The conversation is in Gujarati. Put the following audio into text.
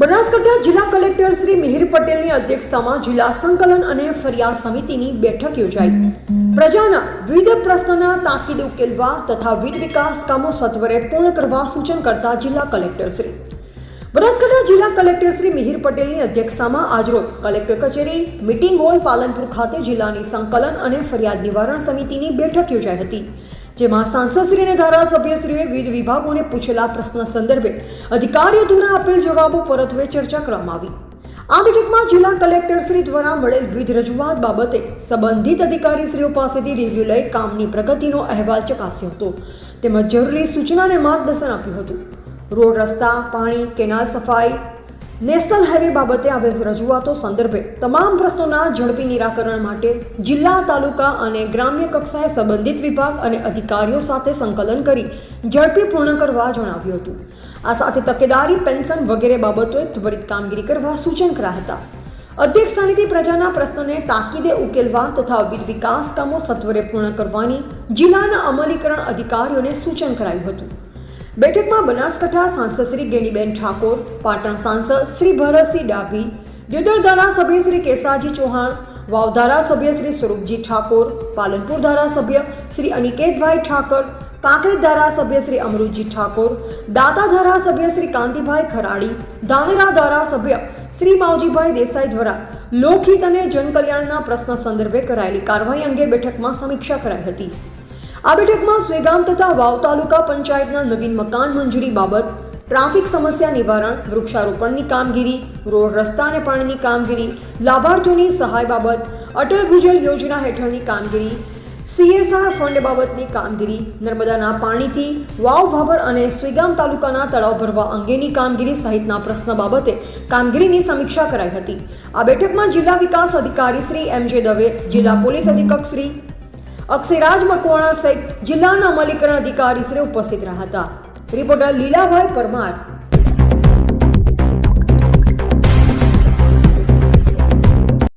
બનાસકાંઠા જિલ્લા કલેક્ટર શ્રી મિહિર પટેલની અધ્યક્ષતામાં જિલ્લા સંકલન અને ફરિયાદ સમિતિની બેઠક યોજાઈ. પ્રજાના વિવિધ પ્રશ્નોના તાકીદ ઉકેલવા તથા વિવિધ વિકાસ કામો સત્વરે પૂર્ણ કરવા સૂચન કરતા જિલ્લા કલેક્ટર શ્રી. બનાસકાંઠા જિલ્લા કલેક્ટર શ્રી મિહિર પટેલની અધ્યક્ષતામાં આજરોજ કલેક્ટર કચેરી, મિટિંગ હોલ પાલનપુર ખાતે જિલ્લાની સંકલન અને ફરિયાદ નિવારણ સમિતિની બેઠક યોજાઈ હતી. જેમાં સાંસદશ્રી અને ધારાસભ્યશ્રીએ વિવિધ વિભાગોને પૂછેલા પ્રશ્ન સંદર્ભે અધિકારીઓ દ્વારા આપેલ જવાબો પરત્વે ચર્ચા કરવામાં આવી. આ બેઠકમાં જિલ્લા કલેક્ટરશ્રી દ્વારા મળેલ વિવિધ રજૂઆત બાબતે સંબંધિત અધિકારીશ્રીઓ પાસેથી રિવ્યુ લઈ કામની પ્રગતિનો અહેવાલ ચકાસ્યો હતો. તેમજ જરૂરી સૂચના અને માર્ગદર્શન આપ્યું હતું. રોડ રસ્તા, પાણી, કેનાલ સફાઈ નેશનલ હાઈવે બાબતે આવેલ રજૂઆતો સંદર્ભે તમામ પ્રશ્નોના ઝડપી નિરાકરણ માટે જિલ્લા, તાલુકા અને ગ્રામ્ય કક્ષાએ સંબંધિત વિભાગ અને અધિકારીઓ સાથે સંકલન કરી ઝડપી પૂર્ણ કરવા જણાવ્યું હતું. આ સાથે તકેદારી, પેન્શન વગેરે બાબતોએ ત્વરિત કામગીરી કરવા સૂચન કર્યા હતા. અધ્યક્ષ સ્થાનેથી પ્રજાના પ્રશ્નોને તાકીદે ઉકેલવા તથા વિવિધ વિકાસ કામો સત્વરે પૂર્ણ કરવાની જિલ્લાના અમલીકરણ અધિકારીઓને સૂચન કરાયું હતું. બેઠકમાં બનાસકાંઠા સાંસદ શ્રી ગેનીબેન ઠાકોર, પાટણ સાંસદ શ્રી ભરતસિંહ ડાભી દ્યોદર ધારાસભ્ય શ્રી કેસાજી ચૌહાણ, વાવ ધારાસભ્ય શ્રી સ્વરૂપજી ઠાકોર, પાલનપુર ધારાસભ્ય શ્રી અનિકેતભાઈ ઠાકર, કાંકરેજ ધારાસભ્ય શ્રી અમૃતજી ઠાકોર, દાતા ધારાસભ્ય શ્રી કાંતિભાઈ ખરાડી, ધાનેરા ધારાસભ્ય શ્રી માવજીભાઈ દેસાઈ દ્વારા લોકહિત અને જનકલ્યાણના પ્રશ્ન સંદર્ભે કરાયેલી કાર્યવાહી અંગે બેઠકમાં સમીક્ષા કરાઈ હતી. આ બેઠકમાં સ્વેગામ તથા વાવ તાલુકા પંચાયતના નવીન મકાન મંજૂરી બાબત, ટ્રાફિક સમસ્યા નિવારણ, વૃક્ષારોપણની કામગીરી, રોડ રસ્તા અને પાણીની કામગીરી, લાભાર્થીઓની સહાય બાબત, અટલ ભૂજલ યોજના હેઠળની કામગીરી, સીએસઆર ફંડ બાબતની કામગીરી, નર્મદાના પાણીથી વાવ ભાભર અને સ્વીગામ તાલુકાના તળાવ ભરવા અંગેની કામગીરી સહિતના પ્રશ્ન બાબતે કામગીરીની સમીક્ષા કરાઈ હતી. આ બેઠકમાં જિલ્લા વિકાસ અધિકારી શ્રી એમ જે દવે, જિલ્લા પોલીસ અધિક્ષક શ્રી અક્ષયરાજ મકવાણા સહિત જિલ્લાના અમલીકરણ અધિકારી શ્રી ઉપસ્થિત રહ્યા હતા. રિપોર્ટર લીલાભાઈ પરમાર